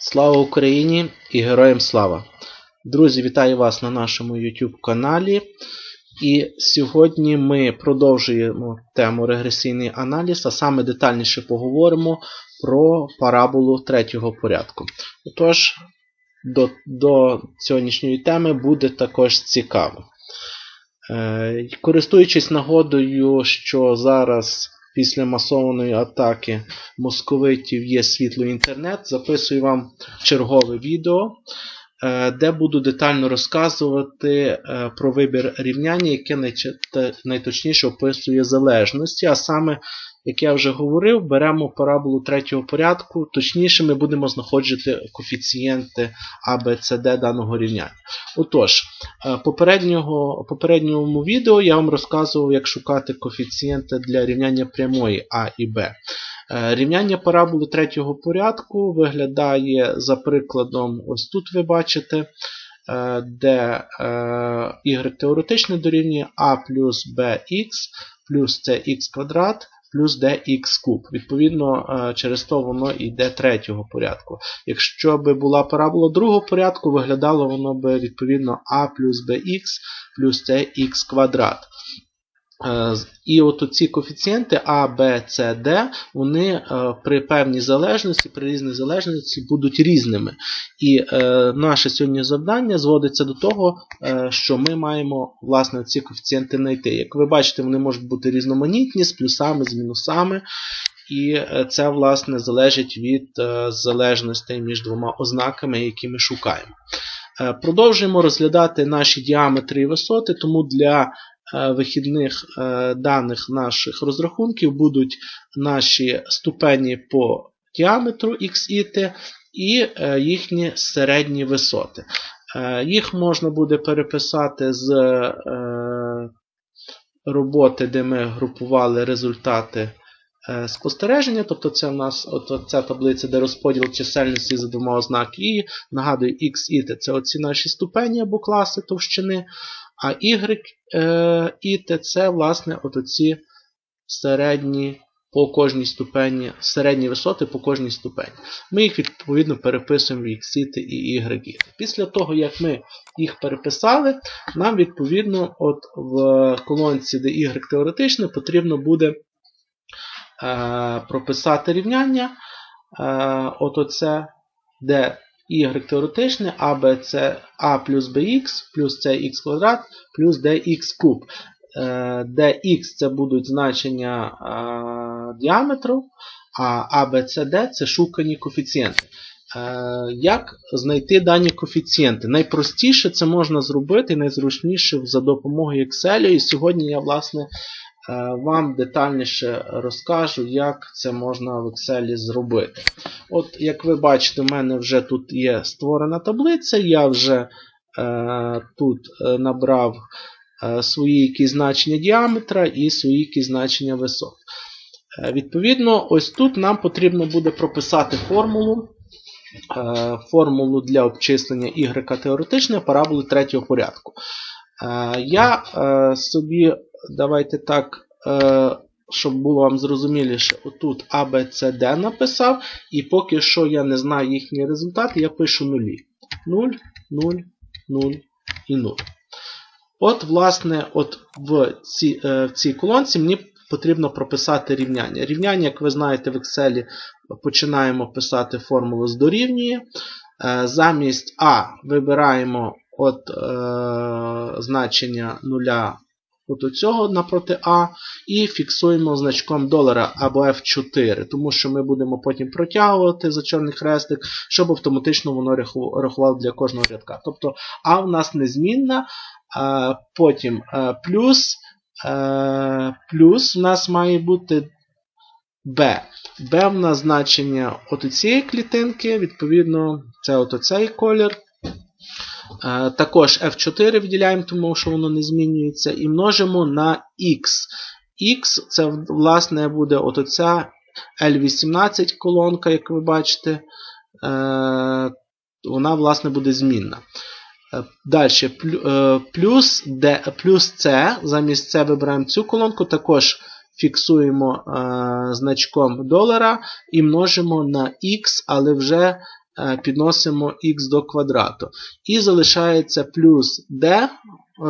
Слава Україні і героям слава! Друзі, вітаю вас на нашому YouTube каналі. І сьогодні ми продовжуємо тему регресійний аналіз, а саме детальніше поговоримо про параболу третього порядку. Отож, до, до сьогоднішньої теми буде також цікаво. Е, користуючись нагодою, що зараз після масованої атаки московитів є світло інтернет, записую вам чергове відео, е, де буду детально розказувати е, про вибір рівняння, яке найточніше описує залежності, а саме як я вже говорив, беремо параболу третього порядку, точніше ми будемо знаходити коефіцієнти А, даного рівняння. Отож, е, попереднього, попередньому відео я вам розказував, як шукати коефіцієнти для рівняння прямої А і Б. Е, рівняння параболи третього порядку виглядає за прикладом, ось тут ви бачите, е, де y теоретично дорівнює А плюс bx плюс cx квадрат плюс dx куб. Відповідно, е, через то воно йде третього порядку. Якщо б була парабола другого порядку, виглядало воно б відповідно a плюс bx плюс cx квадрат. Е, і от ці коефіцієнти А, Б, С, Д, вони е, при певній залежності, при різній залежності будуть різними. І е, наше сьогодні завдання зводиться до того, що ми маємо власне ці коефіцієнти знайти. Як ви бачите, вони можуть бути різноманітні з плюсами, з мінусами. І це, власне, залежить від залежностей між двома ознаками, які ми шукаємо. Продовжуємо розглядати наші діаметри і висоти, тому для вихідних е, даних наших розрахунків будуть наші ступені по діаметру x і е, їхні середні висоти. Їх можна буде переписати з роботи, де ми групували результати спостереження. Тобто це у нас ця таблиця, де розподіл чисельності за двома ознак. І нагадую, x і t це оці наші ступені або класи товщини. А Y е, і ТЦ, власне, от оці середні по кожній ступені, середні висоти по кожній ступені. Ми їх, відповідно, переписуємо в X і Y. Після того, як ми їх переписали, нам, відповідно, от в колонці, де Y теоретичне, потрібно буде е, прописати рівняння. Е, от оце, де y теоретичне b, c, a плюс bx плюс cx квадрат плюс dx куб. dx це будуть значення діаметру, а a, b, c, d це шукані коефіцієнти. Як знайти дані коефіцієнти? Найпростіше це можна зробити, найзручніше за допомогою Excel. І сьогодні я, власне, вам детальніше розкажу, як це можна в Excel зробити. От, Як ви бачите, у мене вже тут є створена таблиця, я вже е, тут е, набрав е, свої якісь значення діаметра і свої якісь значення висот. Е, відповідно, ось тут нам потрібно буде прописати формулу. Е, формулу для обчислення y теоретичної параболи третього порядку. Е, я собі Давайте так, е, щоб було вам зрозуміліше, отут А, Б, С, Д написав, і поки що я не знаю їхні результати, я пишу нулі. 0, 0, 0 і 0. От, власне, от в цій, е, в цій колонці мені потрібно прописати рівняння. Рівняння, як ви знаєте, в Excel починаємо писати формулу з дорівнює. Е, замість А вибираємо от е, значення нуля от цього напроти А, і фіксуємо значком долара або F4, тому що ми будемо потім протягувати за чорний хрестик, щоб автоматично воно рахувало для кожного рядка. Тобто А в нас незмінна, потім плюс, плюс у нас має бути B. B в нас значення от цієї клітинки, відповідно, це от цей колір. Е, також F4 виділяємо, тому що воно не змінюється, і множимо на X. X це, власне, буде оця L18 колонка, як ви бачите. Е, вона, власне, буде змінна. Е, Далі, плюс D, плюс C, замість C вибираємо цю колонку, також фіксуємо значком долара і множимо на X, але вже е, підносимо х до квадрату. І залишається плюс d,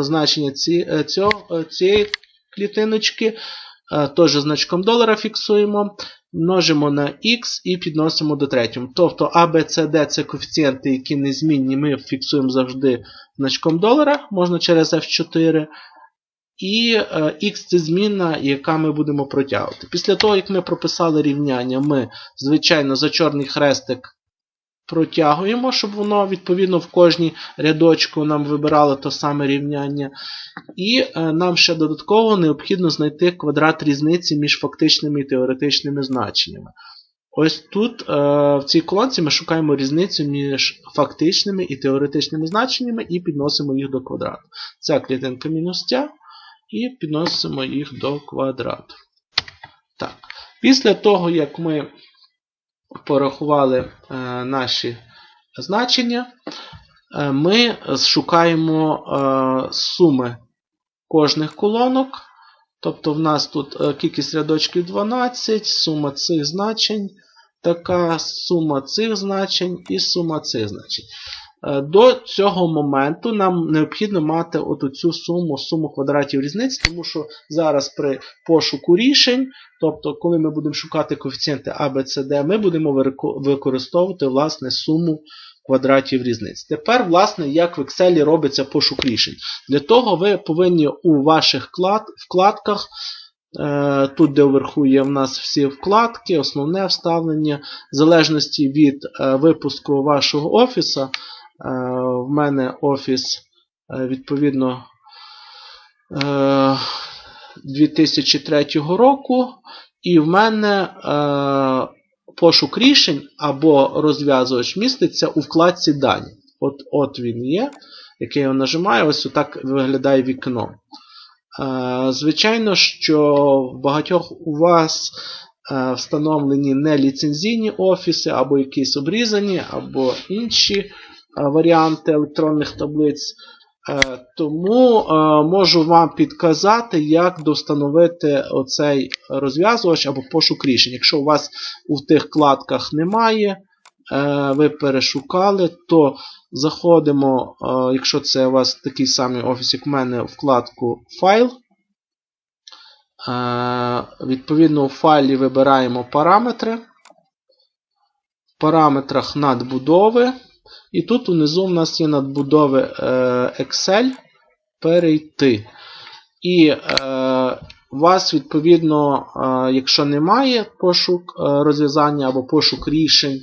значення е, е, цієї клітиночки, е, теж значком долара фіксуємо, множимо на х і підносимо до третього. Тобто А, Б, С, Д це коефіцієнти, які незмінні, ми фіксуємо завжди значком долара, можна через F4. І е, x це змінна, яка ми будемо протягувати. Після того, як ми прописали рівняння, ми, звичайно, за чорний хрестик протягуємо, щоб воно, відповідно, в кожній рядочку нам вибирало те саме рівняння. І е, нам ще додатково необхідно знайти квадрат різниці між фактичними і теоретичними значеннями. Ось тут, е, в цій колонці, ми шукаємо різницю між фактичними і теоретичними значеннями і підносимо їх до квадрату. Ця клітинка мінус ця і підносимо їх до квадрату. Так. Після того, як ми порахували е, наші значення, е, ми шукаємо е, суми кожних колонок. Тобто в нас тут кількість рядочків 12, сума цих значень, така сума цих значень і сума цих значень. Е, До цього моменту нам необхідно мати от цю суму, суму квадратів різниць, тому що зараз при пошуку рішень, тобто, коли ми будемо шукати коефіцієнти А, Б, С, Д, ми будемо використовувати власне суму квадратів різниць. Тепер, власне, як в Excel робиться пошук рішень. Для того ви повинні у ваших вкладках. е, Тут, де вверху є в нас всі вкладки, основне вставлення, в залежності від е, випуску вашого офіса, В мене офіс, е, відповідно, е, 2003 року, і в мене е, пошук рішень або розв'язувач міститься у вкладці Дані. От, от він є, який я нажимаю, ось отак виглядає вікно. Е, Звичайно, що в багатьох у вас е, встановлені неліцензійні офіси, або якісь обрізані, або інші е, варіанти електронних таблиць. Е, Тому е, можу вам підказати, як достановити оцей розв'язувач або пошук рішень. Якщо у вас у тих вкладках немає, е, ви перешукали, то заходимо, е, якщо це у вас такий самий офіс, як в мене, вкладку Файл. Е, Відповідно, у файлі вибираємо параметри. В параметрах надбудови. І тут унизу в нас є надбудови е, Excel перейти. І е, у вас, відповідно, е, якщо немає пошук е, розв'язання або пошук рішень,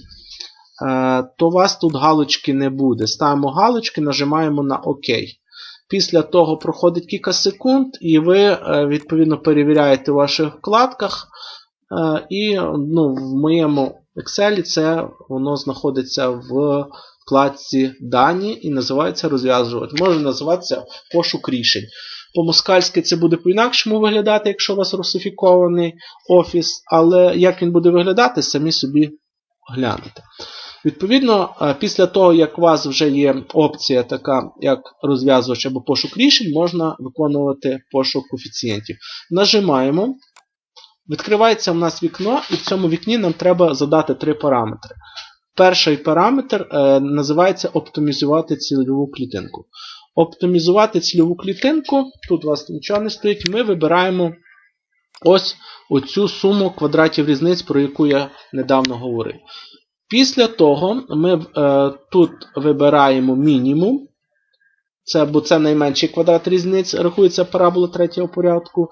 е, то у вас тут галочки не буде. Ставимо галочки, нажимаємо на ОК. Після того проходить кілька секунд, і ви, е, відповідно, перевіряєте в ваших вкладках. Е, І ну, в моєму Excel це воно знаходиться в вкладці Дані і називається розв'язувач. Може називатися пошук рішень. По-москальськи це буде по-інакшому виглядати, якщо у вас русифікований офіс, але як він буде виглядати, самі собі глянете. Відповідно, е, після того, як у вас вже є опція така, як розв'язувач або пошук рішень, можна виконувати пошук коефіцієнтів. Нажимаємо. Відкривається в нас вікно, і в цьому вікні нам треба задати три параметри. Перший параметр е, називається оптимізувати цільову клітинку. Оптимізувати цільову клітинку, тут у вас нічого не стоїть, ми вибираємо ось оцю суму квадратів різниць, про яку я недавно говорив. Після того ми е, тут вибираємо мінімум. Це, бо це найменший квадрат різниць, рахується парабола третього порядку.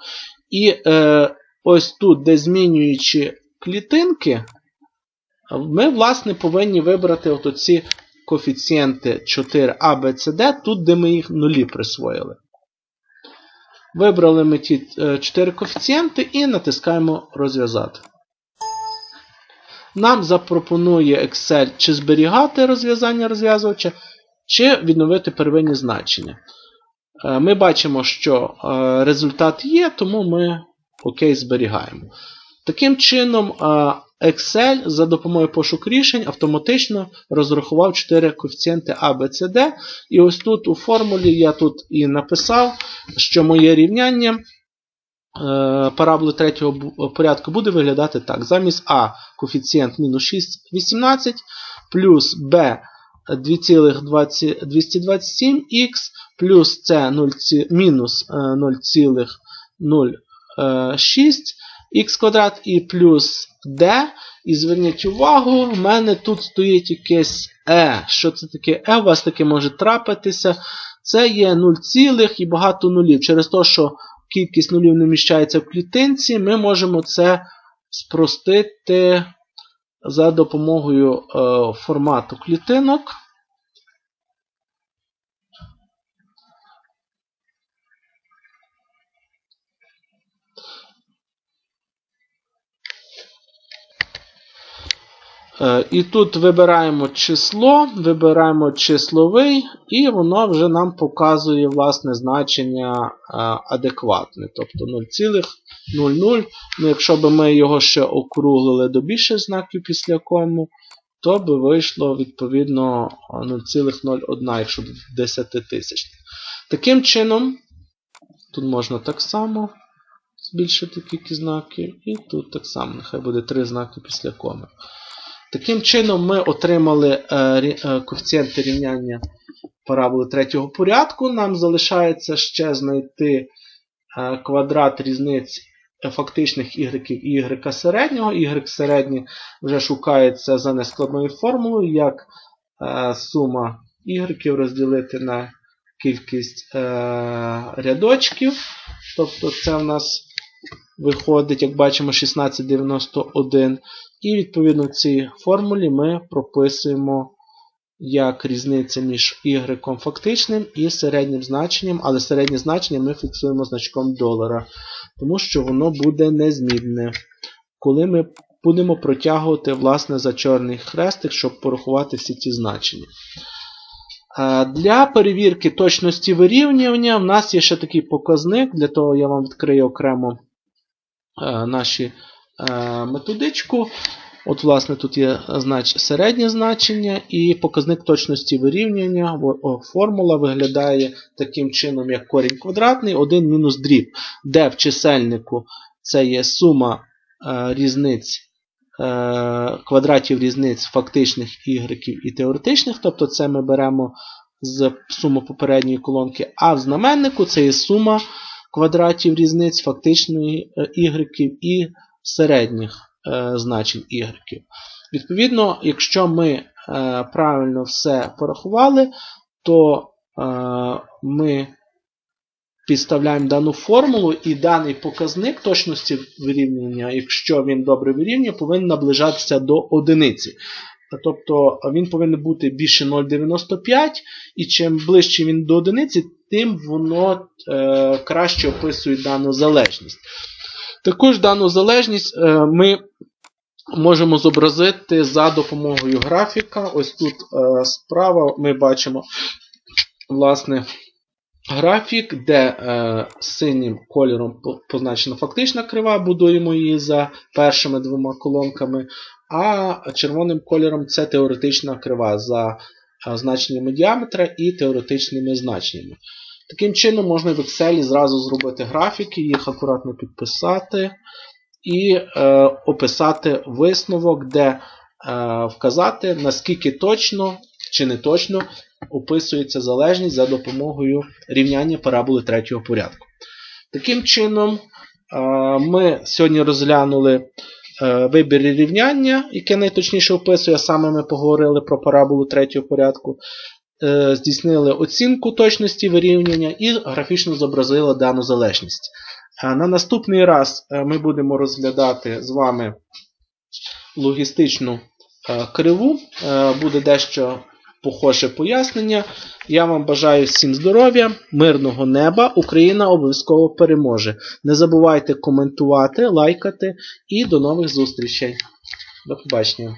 І е, ось тут, де змінюючи клітинки, ми, власне, повинні вибрати от оці коефіцієнти 4А, Б, С, Д, тут, де ми їх нулі присвоїли. Вибрали ми ті 4 коефіцієнти і натискаємо розв'язати. Нам запропонує Excel чи зберігати розв'язання розв'язувача, чи відновити первинні значення. Е, Ми бачимо, що е, результат є, тому ми ОК зберігаємо. Таким чином, е, Excel за допомогою пошук рішень автоматично розрахував 4 коефіцієнти А, Б, С, Д. І ось тут у формулі я тут і написав, що моє рівняння е, параболи третього порядку буде виглядати так. Замість А коефіцієнт мінус 6, 18, плюс b 2,227х плюс 0, мінус е, 0,06 х квадрат і плюс d. І зверніть увагу, в мене тут стоїть якесь e. Що це таке Е? У вас таке може трапитися. Це є 0, цілих і багато нулів. Через те, що кількість нулів не вміщається в клітинці, ми можемо це спростити за допомогою е, формату клітинок. І тут вибираємо число, вибираємо числовий, і воно вже нам показує власне значення е, адекватне, тобто 0,00. Ну, якщо б ми його ще округлили до більших знаків після кому, то би вийшло відповідно 0,01, якщо до 10 тисяч. Таким чином, тут можна так само збільшити кількість знаків, і тут так само, нехай буде 3 знаки після коми. Таким чином, ми отримали е, е, коефіцієнти рівняння параболи третього порядку. Нам залишається ще знайти е, квадрат різниць фактичних y і y середнього. Y середній вже шукається за нескладною формулою, як сума y розділити на кількість рядочків. Тобто це в нас виходить, як бачимо, 1691. І відповідно цій формулі ми прописуємо як різниця між y фактичним і середнім значенням, але середнє значення ми фіксуємо значком долара, тому що воно буде незмінне. Коли ми будемо протягувати власне за чорний хрестик, щоб порахувати всі ці значення. Е, Для перевірки точності вирівнювання в нас є ще такий показник, для того я вам відкрию окремо наші е, методичку. От, власне, тут є знач... середнє значення і показник точності вирівнювання. Формула виглядає таким чином, як корінь квадратний, 1 мінус дріб, де в чисельнику це є сума е, різниць е, квадратів різниць фактичних y і теоретичних, тобто це ми беремо з суми попередньої колонки, а в знаменнику це є сума квадратів різниць фактичної е, y і середніх е, значень y. Відповідно, якщо ми е, правильно все порахували, то е, ми підставляємо дану формулу і даний показник точності вирівняння, якщо він добре вирівнює, повинен наближатися до одиниці. Тобто він повинен бути більше 0,95, і чим ближче він до одиниці, тим воно е, краще описує дану залежність. Також дану залежність е, ми можемо зобразити за допомогою графіка. Ось тут е, справа ми бачимо власне, графік, де е, синім кольором позначена фактична крива, будуємо її за першими двома колонками, а червоним кольором це теоретична крива за значеннями діаметра і теоретичними значеннями. Таким чином, можна в Excel зразу зробити графіки, їх акуратно підписати і е, описати висновок, де е, вказати, наскільки точно чи не точно описується залежність за допомогою рівняння параболи третього порядку. Таким чином, е, ми сьогодні розглянули вибір рівняння, яке найточніше описує, саме ми поговорили про параболу третього порядку. Е, Здійснили оцінку точності вирівняння і графічно зобразили дану залежність. Е, На наступний раз е, ми будемо розглядати з вами логістичну е, криву. Е, Буде дещо похоже пояснення. Я вам бажаю всім здоров'я, мирного неба. Україна обов'язково переможе. Не забувайте коментувати, лайкати і до нових зустрічей. До побачення.